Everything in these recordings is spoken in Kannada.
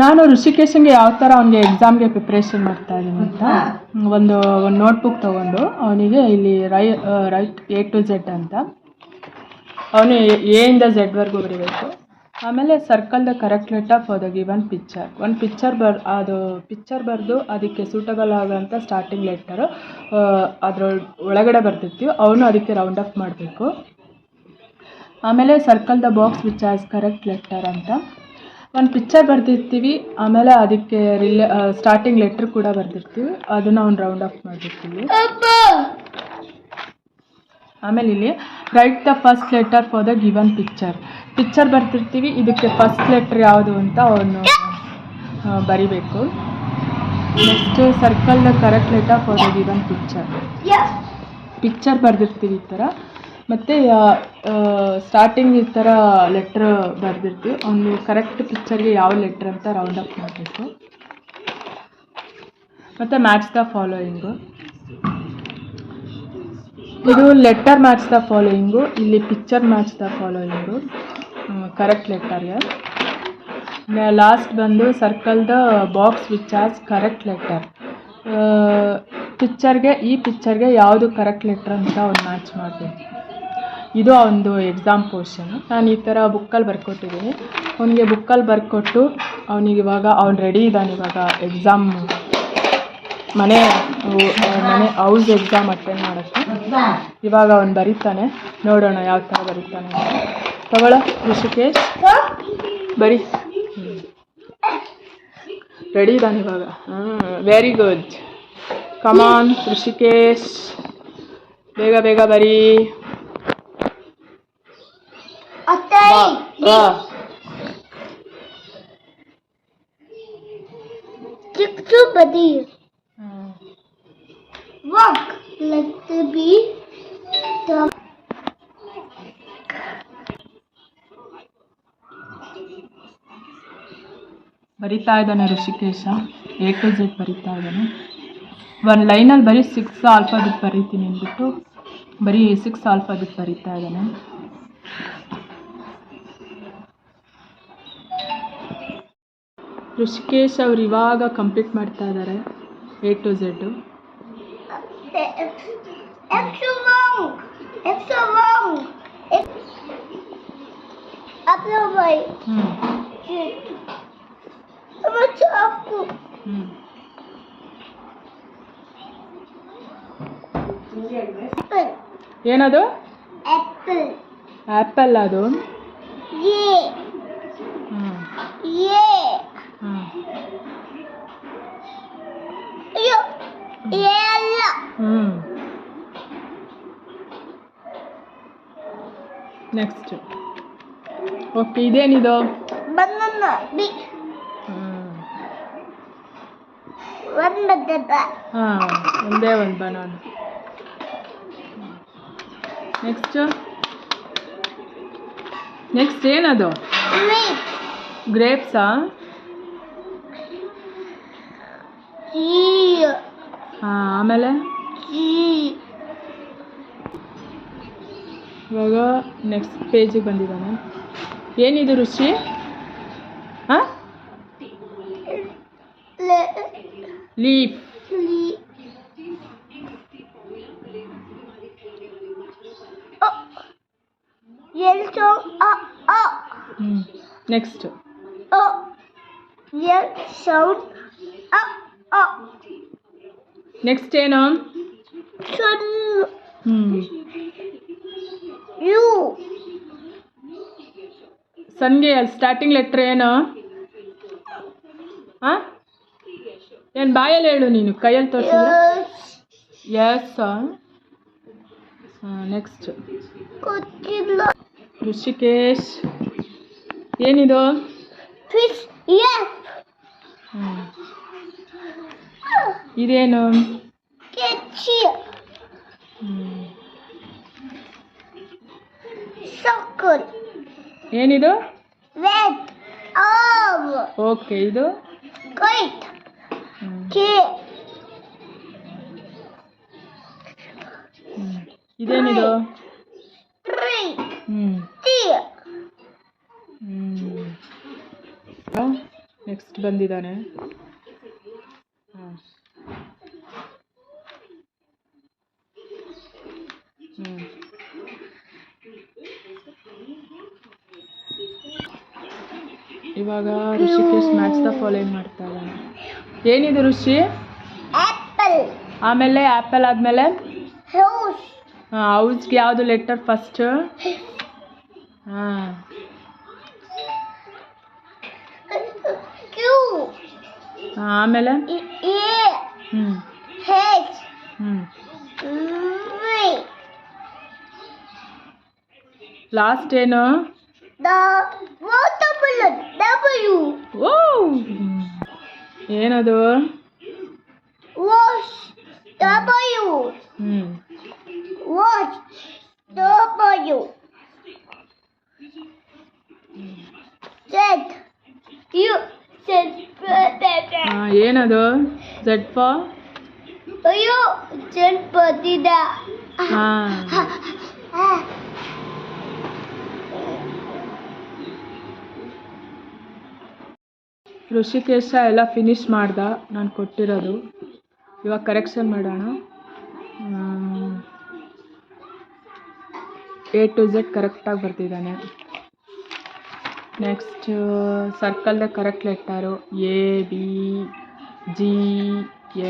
ನಾನು ಋಷಿಕೇಶನ್ಗೆ ಯಾವ ಥರ ಅವನಿಗೆ ಎಕ್ಸಾಮ್ಗೆ ಪ್ರಿಪ್ರೇಷನ್ ಮಾಡ್ತಾ ಇದ್ದೀನಿ ಅಂತ ಒಂದು ಒಂದು ನೋಟ್ಬುಕ್ ತೊಗೊಂಡು ಅವನಿಗೆ ಇಲ್ಲಿ ರೈ ರೈಟ್ ಎ ಟು ಝೆಡ್ ಅಂತ. ಅವನು ಎ ಇಂದ ಝೆಡ್ವರೆಗೂ ಬರೀಬೇಕು. ಆಮೇಲೆ circle the correct letter of the given picture ಒಂದು ಪಿಕ್ಚರ್ ಬರ್ ಅದು ಪಿಕ್ಚರ್ ಬರೆದು ಅದಕ್ಕೆ ಸೂಟಬಲ್ ಆಗೋಂಥ ಸ್ಟಾರ್ಟಿಂಗ್ ಲೆಟರು ಅದರ ಒಳಗಡೆ ಬರ್ತಿರ್ತೀವಿ ಅವನು ಅದಕ್ಕೆ ರೌಂಡ್ ಅಪ್ ಮಾಡಬೇಕು. ಆಮೇಲೆ circle the box which has correct letter ಅಂತ. ಒಂದು ಪಿಕ್ಚರ್ ಬರೆದಿರ್ತೀವಿ ಆಮೇಲೆ ಅದಕ್ಕೆ ರಿಲೇ ಸ್ಟಾರ್ಟಿಂಗ್ ಲೆಟ್ರ್ ಕೂಡ ಬರೆದಿರ್ತೀವಿ ಅದನ್ನು ಒಂದು ರೌಂಡ್ ಆಫ್ ಮಾಡಿರ್ತೀವಿ ಆಮೇಲೆ ಇಲ್ಲಿ write the first letter for the given picture picture ಬರ್ತಿರ್ತೀವಿ ಇದಕ್ಕೆ ಫಸ್ಟ್ ಲೆಟ್ರ್ ಯಾವುದು ಅಂತ ಅವನು ಬರಿಬೇಕು. Next circle the correct letter for the given picture picture ಬರೆದಿರ್ತೀವಿ ಈ ಥರ ಮತ್ತು ಸ್ಟಾರ್ಟಿಂಗ್ ಈ ಥರ ಲೆಟ್ರ್ ಬರೆದಿರ್ತೀವಿ. ಅವನು ಕರೆಕ್ಟ್ ಪಿಕ್ಚರ್ಗೆ ಯಾವ ಲೆಟ್ರ್ ಅಂತ ರೌಂಡ್ ಅಪ್ ಮಾಡಬೇಕು. ಮತ್ತು ಮ್ಯಾಚ್ ದ ಫಾಲೋಯಿಂಗು ಇದು ಲೆಟರ್ ಮ್ಯಾಚ್ ದ ಫಾಲೋಯಿಂಗು ಇಲ್ಲಿ picture match the following correct ಲೆಟರ್ಗೆ last ಬಂದು circle the box which has correct letter ಪಿಕ್ಚರ್ಗೆ ಈ ಪಿಕ್ಚರ್ಗೆ ಯಾವುದು ಕರೆಕ್ಟ್ ಲೆಟ್ರ್ ಅಂತ ಅವ್ನು ಮ್ಯಾಚ್ ಮಾಡಬೇಕು. ಇದು ಒಂದು ಎಕ್ಸಾಮ್ ಪೋರ್ಷನ್ ನಾನು ಈ ಥರ ಬುಕ್ಕಲ್ಲಿ ಬರ್ಕೊಟ್ಟಿದ್ದೀನಿ ಅವನಿಗೆ ಬುಕ್ಕಲ್ಲಿ ಬರ್ಕೊಟ್ಟು ಅವನಿಗೆ ಇವಾಗ, ಅವ್ನು ರೆಡಿ ಇದ್ದಾನೆ ಇವಾಗ ಎಕ್ಸಾಮ್ ಮನೆ ಮನೆ ಹೌಸ್ ಎಕ್ಸಾಮ್ ಅಟೆಂಡ್ ಮಾಡೋಕ್ಕೆ. ಇವಾಗ ಅವನು ಬರೀತಾನೆ. ನೋಡೋಣ ಯಾವ ಥರ ಬರೀತಾನೆ. ತಗೊಳ ಋಷಿಕೇಶ್? ಬರಿ. ರೆಡಿ ಇದ್ದಾನೆ ಇವಾಗ. Very good come on Rishikesh. ಬೇಗ ಬೇಗ ಬರೀ ಬಾ ಬಾ Picture body. Hmm. Walk. Let the be the ಬರಿತಾ ಇದ್ದಾನೆ ಋಷಿಕೇಶ ಎ ಟು ಜೆಡ್ ಬರಿತಾ ಇದ್ದಾನೆ ಒಂದು ಲೈನಲ್ಲಿ ಬರೀ ಸಿಕ್ಸ್ ಆಲ್ಫಾಬಿಟ್ ಬರೀತೀನಿ ಅಂದ್ಬಿಟ್ಟು, ಬರೀ ಸಿಕ್ಸ್ ಆಲ್ಫಾಬಿಟ್ ಬರಿತಾ ಇದ್ದಾನೆ ಋಷಿಕೇಶ್ ಅವ್ರು ಇವಾಗ ಕಂಪ್ಲೀಟ್ ಮಾಡ್ತಾ ಇದ್ದಾರೆ ಎ ಟು ಝೆಡ್ಡು ಏನದು? ಆ್ಯಪಲ್ X ನೆಕ್ಸ್ಟ್ ಓಕೆ ಇದೇನಿದು. ಬಿ. ಹಾಂ ಒಂದೇ ಒಂದು ಬನಾನ ನೆಕ್ಸ್ಟ್ ನೆಕ್ಸ್ಟ್ ಏನದು. ಗ್ರೇಪ್ಸಾ. ಹಾಂ ಆಮೇಲೆ. ಇವಾಗ ನೆಕ್ಸ್ಟ್ ಪೇಜಿಗೆ ಬಂದಿದ್ದಾನೆ ಏನಿದು ರುಚಿ ಹಾಂ. ಲೀಫ್. ಹ್ಞೂ ನೆಕ್ಸ್ಟ್. ನೆಕ್ಸ್ಟ್ ಏನು. ಹ್ಞೂ ಸನ್ಗೆ ಸ್ಟಾರ್ಟಿಂಗ್ ಲೆಟ್ರ್ ಏನು? ಹಾಂ ಏನು ಬಾಯಲ್ಲಿ ಹೇಳು ನೀನು ಕೈಯಲ್ಲಿ ತೋರಿಸಿದ್ರೆ. S next. ಋಷಿಕೇಶ್ ಏನಿದು. ಇದೇನು? ಸಕ್ಕರೆ ಹ್ಞೂ. ಏನಿದು. ಓಕೆ ಇದು? ಇದೇನಿದು? ನೆಕ್ಸ್ಟ್ ಬಂದಿದ್ದಾನೆ. ಹ್ಞೂ ಇವಾಗ ಋಷಿಕೇಶ್ ದ ಫಾಲೋಯಿಂಗ್ ಮಾಡ್ತಾ ಇದ್ದಾನೆ? ಏನಿದೆ ಋಷಿ? ಆ್ಯಪಲ್ ಆಮೇಲೆ ಆ್ಯಪಲ್ ಆದಮೇಲೆ? House. ಹೌಸ್ಗೆ ಯಾವುದು ಲೆಟರ್ ಫಸ್ಟ್ ಹಾಂ. ಆಮೇಲೆ. ಹ್ಞೂ. ಹ್ಞೂ ಲಾಸ್ಟ್ ಏನು. ಓ ಏನದು Wash. W. ಹ್ಞೂ Wash. W. Z. U. Z. ಏನದು ಝೆಡ್ ಫಾ ಅಯ್ಯೋ ಚೆಂಡ್ ಬರ್ತಿದ್ದ ಹಾಂ ಋಷಿಕೇಶ ಎಲ್ಲ ಫಿನಿಶ್ ಮಾಡ್ದ, ನಾನು ಕೊಟ್ಟಿರೋದು. ಇವಾಗ ಕರೆಕ್ಷನ್ ಮಾಡೋಣ. ಎ ಟು ಝೆಡ್ ಕರೆಕ್ಟಾಗಿ ಬರ್ತಿದ್ದಾನೆ next ಸರ್ಕಲ್ದ correct letter A B G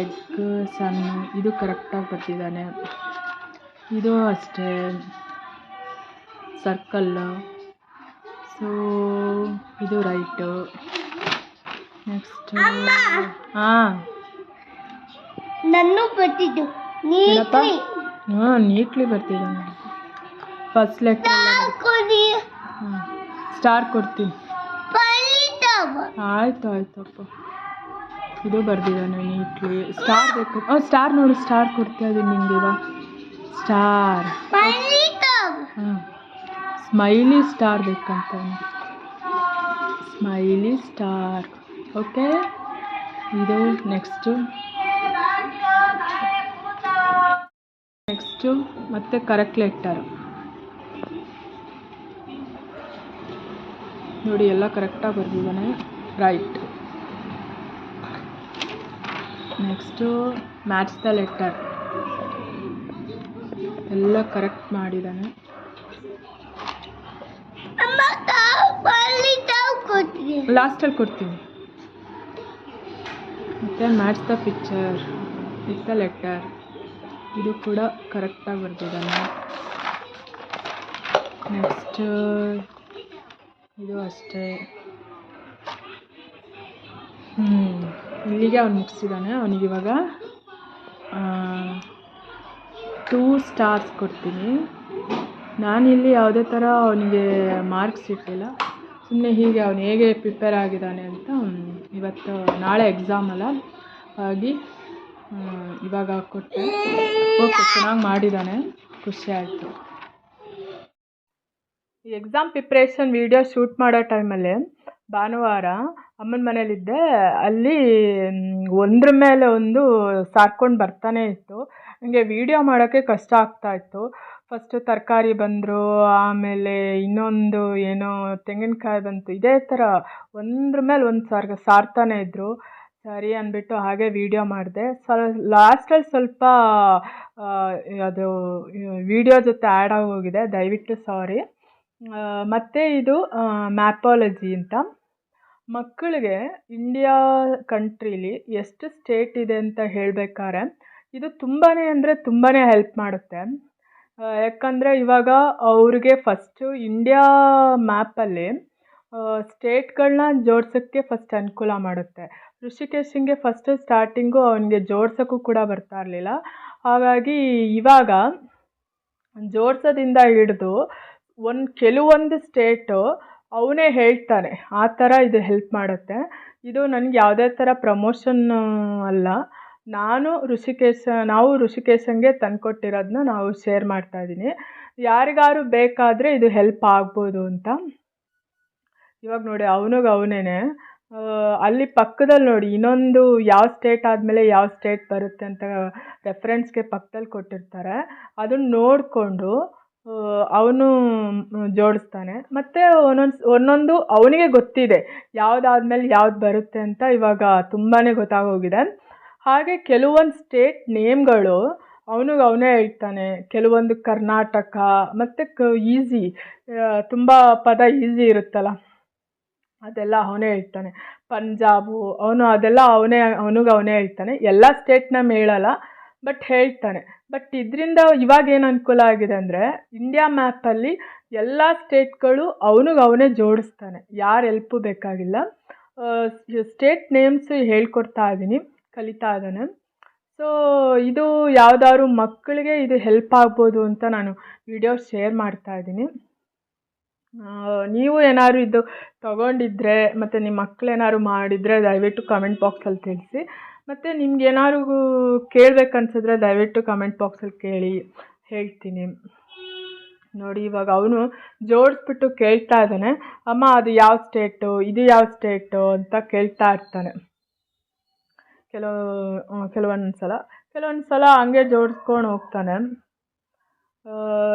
egg sun ಇದು ಕರೆಕ್ಟಾಗಿ ಬರ್ತಿದ್ದಾನೆ ಇದು ಅಷ್ಟೇ. ಸರ್ಕಲ್ಲು ಸೊ ಇದು ರೈಟು ನೆಕ್ಸ್ಟ್ ಹಾಂ ನನ್ನು ಬರ್ತಿದ್ದು. ನೀಟ್ಲಿ ಹಾ ನೀಟ್ಲಿ ಬರ್ತಿದ್ದಾನೆ ಫಸ್ಟ್ ಲೆಟರ್ ಸ್ಟಾರ್ ಕೊಡ್ತೀನಿ ಆಯ್ತು ಆಯ್ತಪ್ಪ. ಇದು ಬರ್ದಿದ್ದಾನೆ ನೀಟ್ಲಿ ಸ್ಟಾರ್ ಬೇಕು. ಹಾಂ ಸ್ಟಾರ್ ನೋಡು ಸ್ಟಾರ್ ಕೊಡ್ತಾ ಇದೀನಿ ನಿಮ್ಗೆ ಇವಾಗ. ಸ್ಟಾರ್ ಹಾಂ. ಸ್ಮೈಲಿ ಸ್ಟಾರ್ ಬೇಕಂತ ಸ್ಮೈಲಿ ಸ್ಟಾರ್ ಓಕೆ ಇದು ನೆಕ್ಸ್ಟು. ನೆಕ್ಸ್ಟು ಮತ್ತು ಕರೆಕ್ಟ್ ಲೆಟ್ಟರು ನೋಡಿ ಎಲ್ಲ ಕರೆಕ್ಟಾಗಿ ಬರ್ದಿದ್ದಾನೆ. Right. Next match the letter ಎಲ್ಲ ಕರೆಕ್ಟ್ ಮಾಡಿದ್ದಾನೆ. ಲಾಸ್ಟಲ್ಲಿ ಕೊಡ್ತೀನಿ. ಮತ್ತು match the picture with the letter ಇದು ಕೂಡ ಕರೆಕ್ಟಾಗಿ ಬರ್ತಿದ್ದಾನೆ ನೆಕ್ಸ್ಟ್ ಇದು ಅಷ್ಟೇ. ಹ್ಞೂ ಇಲ್ಲಿಗೆ ಅವ್ನು ಮುಗಿಸಿದ್ದಾನೆ ಅವನಿಗೆ ಇವಾಗ ಟೂ ಸ್ಟಾರ್ಸ್ ಕೊಡ್ತೀನಿ. ನಾನಿಲ್ಲಿ ಯಾವುದೇ ಥರ ಅವನಿಗೆ ಮಾರ್ಕ್ಸ್ ಇಟ್ಟಿಲ್ಲ. ಸುಮ್ಮನೆ ಹೀಗೆ ಅವನು ಹೇಗೆ ಪ್ರಿಪೇರ್ ಆಗಿದ್ದಾನೆ ಅಂತ ಇವತ್ತು ನಾಳೆ ಎಕ್ಸಾಮ್ ಅಲ್ಲ. ಹಾಗಾಗಿ ಇವಾಗ ಕೊಟ್ಟೆ. ಓಕೆ ಚೆನ್ನಾಗಿ ಮಾಡಿದ್ದಾನೆ ಖುಷಿ ಆಯಿತು. ಈ ಎಕ್ಸಾಮ್ ಪ್ರಿಪ್ರೇಷನ್ ವೀಡಿಯೋ ಶೂಟ್ ಮಾಡೋ ಟೈಮಲ್ಲಿ ಭಾನುವಾರ ಅಮ್ಮನ ಮನೇಲಿದ್ದೆ. ಅಲ್ಲಿ ಒಂದ್ರ ಮೇಲೆ ಒಂದು ಸಾರ್ಕೊಂಡು ಬರ್ತಾನೆ ಇತ್ತು. ನನಗೆ ವೀಡಿಯೋ ಮಾಡೋಕ್ಕೆ ಕಷ್ಟ ಆಗ್ತಾ ಇತ್ತು. ಫಸ್ಟು ತರಕಾರಿ ಬಂದರು, ಆಮೇಲೆ ಇನ್ನೊಂದು ಏನೋ ತೆಂಗಿನಕಾಯಿ ಬಂತು, ಇದೇ ಥರ ಒಂದ್ರ ಮೇಲೆ ಒಂದು ಸಾರ್ ಸಾರ್ತಾನೆ ಇದ್ದರು ಸರಿ ಅಂದ್ಬಿಟ್ಟು ಹಾಗೆ ವೀಡಿಯೋ ಮಾಡಿದೆ. ಸ್ವಲ್ ಲಾಸ್ಟಲ್ಲಿ ಸ್ವಲ್ಪ ಅದು ವೀಡಿಯೋ ಜೊತೆ ಆ್ಯಡ್ ಆಗೋಗಿದೆ, ದಯವಿಟ್ಟು ಸಾರಿ ಮತ್ತು ಇದು ಮ್ಯಾಪಾಲಜಿ ಅಂತ. ಮಕ್ಕಳಿಗೆ ಇಂಡಿಯಾ ಕಂಟ್ರೀಲಿ ಎಷ್ಟು ಸ್ಟೇಟ್ ಇದೆ ಅಂತ ಹೇಳ್ಬೇಕಾದ್ರೆ, ಇದು ತುಂಬಾ ಅಂದರೆ ತುಂಬಾ ಹೆಲ್ಪ್ ಮಾಡುತ್ತೆ. ಯಾಕಂದರೆ ಇವಾಗ ಅವ್ರಿಗೆ ಫಸ್ಟು ಇಂಡಿಯಾ ಮ್ಯಾಪಲ್ಲಿ ಸ್ಟೇಟ್ಗಳನ್ನ ಜೋಡ್ಸೋಕ್ಕೆ ಫಸ್ಟ್ ಅನುಕೂಲ ಮಾಡುತ್ತೆ. ಋಷಿಕೇಶಿಂಗೆ ಫಸ್ಟು ಸ್ಟಾರ್ಟಿಂಗು ಅವನಿಗೆ ಜೋಡ್ಸೋಕ್ಕೂ ಕೂಡ ಬರ್ತಾ ಇರಲಿಲ್ಲ. ಹಾಗಾಗಿ ಇವಾಗ ಜೋಡ್ಸೋದಿಂದ ಹಿಡಿದು ಒಂದು ಕೆಲವೊಂದು ಸ್ಟೇಟು ಅವನೇ ಹೇಳ್ತಾನೆ, ಆ ಥರ ಇದು ಹೆಲ್ಪ್ ಮಾಡುತ್ತೆ. ಇದು ನನಗೆ ಯಾವುದೇ ಥರ ಪ್ರಮೋಷನ್ ಅಲ್ಲ. ನಾನು ಋಷಿಕೇಶ, ನಾವು ಋಷಿಕೇಶಂಗೆ ತಂದುಕೊಟ್ಟಿರೋದನ್ನ ನಾವು ಶೇರ್ ಮಾಡ್ತಾ ಇದ್ದೀನಿ ಯಾರಿಗಾರು ಬೇಕಾದರೆ ಇದು ಹೆಲ್ಪ್ ಆಗ್ಬೋದು ಅಂತ. ಇವಾಗ ನೋಡಿ ಅವನಿಗೆ ಅವನೇ ಅಲ್ಲಿ ಪಕ್ಕದಲ್ಲಿ ನೋಡಿ, ಇನ್ನೊಂದು ಯಾವ ಸ್ಟೇಟ್ ಆದಮೇಲೆ ಯಾವ ಸ್ಟೇಟ್ ಬರುತ್ತೆ ಅಂತ ರೆಫರೆನ್ಸ್ಗೆ ಪಕ್ಕದಲ್ಲಿ ಕೊಟ್ಟಿರ್ತಾರೆ. ಅದನ್ನು ನೋಡಿಕೊಂಡು ಅವನು ಜೋಡಿಸ್ತಾನೆ. ಮತ್ತು ಒಂದೊಂದು ಒಂದೊಂದು ಅವನಿಗೆ ಗೊತ್ತಿದೆ, ಯಾವುದಾದ್ಮೇಲೆ ಯಾವ್ದು ಬರುತ್ತೆ ಅಂತ ಇವಾಗ ತುಂಬಾ ಗೊತ್ತಾಗೋಗಿದೆ. ಹಾಗೆ ಕೆಲವೊಂದು ಸ್ಟೇಟ್ ನೇಮ್ಗಳು ಅವನಿಗೆ ಅವನೇ ಹೇಳ್ತಾನೆ. ಕೆಲವೊಂದು ಕರ್ನಾಟಕ, ಮತ್ತು ಕ ಈಸಿ ತುಂಬ ಪದ ಈಸಿ ಇರುತ್ತಲ್ಲ. ಅದೆಲ್ಲ ಅವನೇ ಹೇಳ್ತಾನೆ. ಪಂಜಾಬು, ಅವನು ಅದೆಲ್ಲ ಅವನೇ, ಅವನಿಗೆ ಅವನೇ ಹೇಳ್ತಾನೆ. ಎಲ್ಲ ಸ್ಟೇಟ್ ನೇಮ್ ಹೇಳಲ್ಲ ಬಟ್ ಹೇಳ್ತಾನೆ. ಬಟ್ ಇದರಿಂದ ಇವಾಗ ಏನು ಅನುಕೂಲ ಆಗಿದೆ ಅಂದರೆ ಇಂಡಿಯಾ ಮ್ಯಾಪಲ್ಲಿ ಎಲ್ಲ ಸ್ಟೇಟ್ಗಳು ಅವನಿಗೆ ಅವನೇ ಜೋಡಿಸ್ತಾನೆ. ಯಾರು ಎಲ್ಪು ಬೇಕಾಗಿಲ್ಲ. ಸ್ಟೇಟ್ ನೇಮ್ಸ್ ಹೇಳ್ಕೊಡ್ತಾ ಇದ್ದೀನಿ ಕಲಿತಾ ಇದ್ದಾನೆ. ಸೊ ಇದು ಯಾವ್ದಾದ್ರು ಮಕ್ಕಳಿಗೆ ಇದು ಹೆಲ್ಪ್ ಆಗ್ಬೋದು ಅಂತ ನಾನು ವಿಡಿಯೋ ಶೇರ್ ಮಾಡ್ತಾ ಇದ್ದೀನಿ. ನೀವು ಏನಾದ್ರು ಇದು ತಗೊಂಡಿದ್ರೆ ಮತ್ತು ನಿಮ್ಮ ಮಕ್ಳು ಏನಾದ್ರು ಮಾಡಿದರೆ ದಯವಿಟ್ಟು ಕಮೆಂಟ್ ಬಾಕ್ಸಲ್ಲಿ ತಿಳಿಸಿ. ಮತ್ತು ನಿಮ್ಗೆ ಏನಾದ್ರು ಕೇಳಬೇಕನ್ಸಿದ್ರೆ ದಯವಿಟ್ಟು ಕಮೆಂಟ್ ಬಾಕ್ಸಲ್ಲಿ ಕೇಳಿ, ಹೇಳ್ತೀನಿ. ನೋಡಿ, ಇವಾಗ ಅವನು ಜೋಡಿಸ್ಬಿಟ್ಟು ಕೇಳ್ತಾ ಇದ್ದಾನೆ. ಅಮ್ಮ, ಅದು ಯಾವ ಸ್ಟೇಟು ಇದು ಯಾವ ಸ್ಟೇಟು ಅಂತ ಕೇಳ್ತಾ ಇರ್ತಾನೆ. ಕೆಲವು ಕೆಲವೊಂದು ಸಲ ಕೆಲವೊಂದು ಸಲ ಹಂಗೆ ಜೋಡಿಸ್ಕೊಂಡು ಹೋಗ್ತಾನೆ.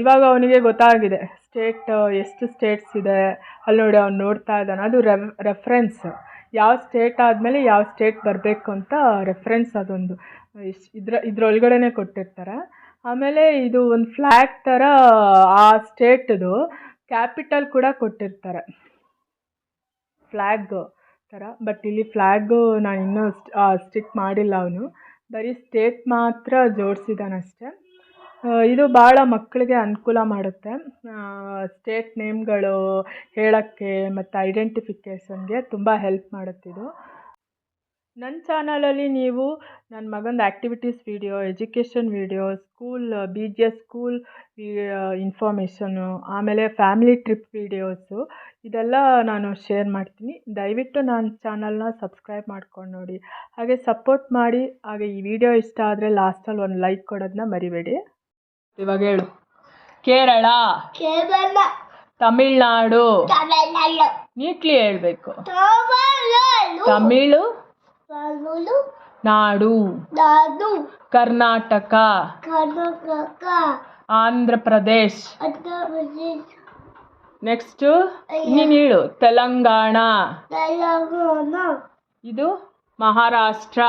ಇವಾಗ ಅವನಿಗೆ ಗೊತ್ತಾಗಿದೆ, ಸ್ಟೇಟ್, ಎಷ್ಟು ಸ್ಟೇಟ್ಸ್ ಇದೆ ಅಲ್ಲಿ ನೋಡಿ ಅವ್ನು ನೋಡ್ತಾ ಇದ್ದಾನೆ. ಅದು ರೆಫರೆನ್ಸ್. ಯಾವ ಸ್ಟೇಟ್ ಆದಮೇಲೆ ಯಾವ ಸ್ಟೇಟ್ ಬರಬೇಕು ಅಂತ ರೆಫ್ರೆನ್ಸ್ ಅದೊಂದು ಇದ್ರ ಇದ್ರೊಳಗಡೆ ಕೊಟ್ಟಿರ್ತಾರೆ. ಆಮೇಲೆ ಇದು ಒಂದು ಫ್ಲ್ಯಾಗ್ ಥರ ಆ ಸ್ಟೇಟ್ದು ಕ್ಯಾಪಿಟಲ್ ಕೂಡ ಕೊಟ್ಟಿರ್ತಾರೆ. ಫ್ಲ್ಯಾಗ್. ಥರ ಬಟ್ ಇಲ್ಲಿ ಫ್ಲ್ಯಾಗು ನಾನು ಇನ್ನೂ ಸ್ಟಿಕ್ ಮಾಡಿಲ್ಲ ಅವನು. ಬರೀ ಸ್ಟೇಟ್ ಮಾತ್ರ ಜೋಡಿಸಿದಾನಷ್ಟೆ ಇದು ಭಾಳ ಮಕ್ಕಳಿಗೆ ಅನುಕೂಲ ಮಾಡುತ್ತೆ. ಸ್ಟೇಟ್ ನೇಮ್ಗಳು ಹೇಳೋಕ್ಕೆ ಮತ್ತು ಐಡೆಂಟಿಫಿಕೇಷನ್ಗೆ ತುಂಬ ಹೆಲ್ಪ್ ಮಾಡುತ್ತಿದು ನನ್ನ ಚಾನಲಲ್ಲಿ ನೀವು ನನ್ನ ಮಗಂದು activities video education video school B G S school information ಆಮೇಲೆ ಫ್ಯಾಮಿಲಿ ಟ್ರಿಪ್ ವೀಡಿಯೋಸು ಇದೆಲ್ಲ ನಾನು ಶೇರ್ ಮಾಡ್ತೀನಿ. ದಯವಿಟ್ಟು ನನ್ನ ಚಾನಲ್ನ ಸಬ್ಸ್ಕ್ರೈಬ್ ಮಾಡ್ಕೊಂಡು ನೋಡಿ. ಹಾಗೆ ಸಪೋರ್ಟ್ ಮಾಡಿ. ಹಾಗೆ ಈ ವಿಡಿಯೋ ಇಷ್ಟ ಆದರೆ ಲಾಸ್ಟಲ್ಲಿ ಒಂದು ಲೈಕ್ ಕೊಡೋದನ್ನ ಮರಿಬೇಡಿ. ಇವಾಗ ಹೇಳು. ಕೇರಳ. ಕೇರಳ. ತಮಿಳ್ನಾಡು. ನೀಟ್ಲಿ ಹೇಳಬೇಕು. ತಮಿಳು. ತಮಿಳು ನಾಡು ನಾಡು ಕರ್ನಾಟಕ ಕರ್ನಾಟಕ ಆಂಧ್ರ ಪ್ರದೇಶ್ ಆಂಧ್ರ ಪ್ರದೇಶ ನೆಕ್ಸ್ಟು ನೀನು ಹೇಳು ತೆಲಂಗಾಣ ತೆಲಂಗಾಣ ಇದು ಮಹಾರಾಷ್ಟ್ರ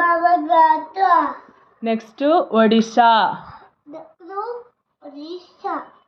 ಮಹಾರಾಷ್ಟ್ರ ನೆಕ್ಸ್ಟು ಒಡಿಶಾ ನಗರು ಒಡಿಶಾ